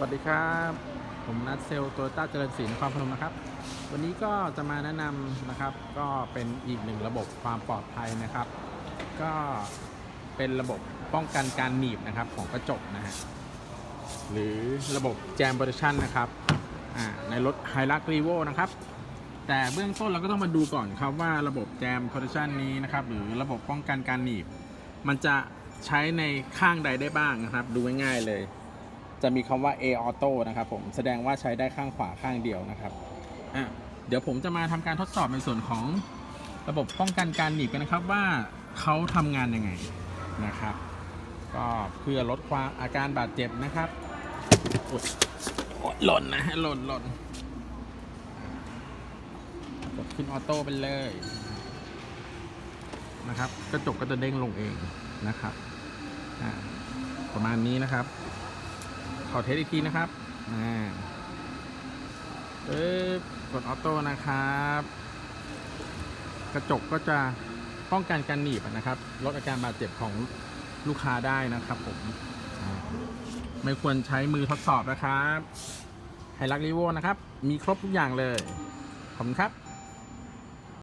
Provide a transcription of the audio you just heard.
วัสดีครับ ผมนัทเซลโตโยต้าเจริญศรีนครพนมนะครับ วันนี้ก็จะมาแนะนำนะครับ ก็เป็นอีกหนึ่งระบบความปลอดภัยนะครับ ก็เป็นระบบป้องกันการหนีบนะครับของกระจกนะฮะ หรือระบบแจมโปรดักชันนะครับ ในรถ h i l u x r e v o นะครับ แต่เบื้องต้นเราก็ต้องมาดูก่อนครับว่าระบบแจมโปรดักชันนี้นะครับ หรือระบบป้องกันการหนีบ มันจะใช้ในข้างใดได้บ้างนะครับ ดูง่ายๆเลย จะมีคำว่า A Auto นะครับผมแสดงว่าใช้ได้ข้างขวาข้างเดียวนะครับอะเดี๋ยวผมจะมาทำการทดสอบในส่วนของระบบป้องกันการหนีบกันนะครับว่าเขาทำงานยังไงนะครับ ก็เพื่อลดความอาการบาดเจ็บนะครับหล่นนะหล่นหล่นกดขึ้นออโต้ไปเลยนะครับ กระจกก็จะเด้งลงเองนะครับ ประมาณนี้นะครับ ขอเทสอีกทีนะครับอ่าปึ๊บกดออโต้นะครับ กระจกก็จะป้องกันการหนีบนะครับ ลดอาการบาดเจ็บของลูกค้าได้นะครับผมไม่ควรใช้มือทดสอบนะครับไฮลักรีโวนะครับ มีครบทุกอย่างเลย ขอบคุณครับ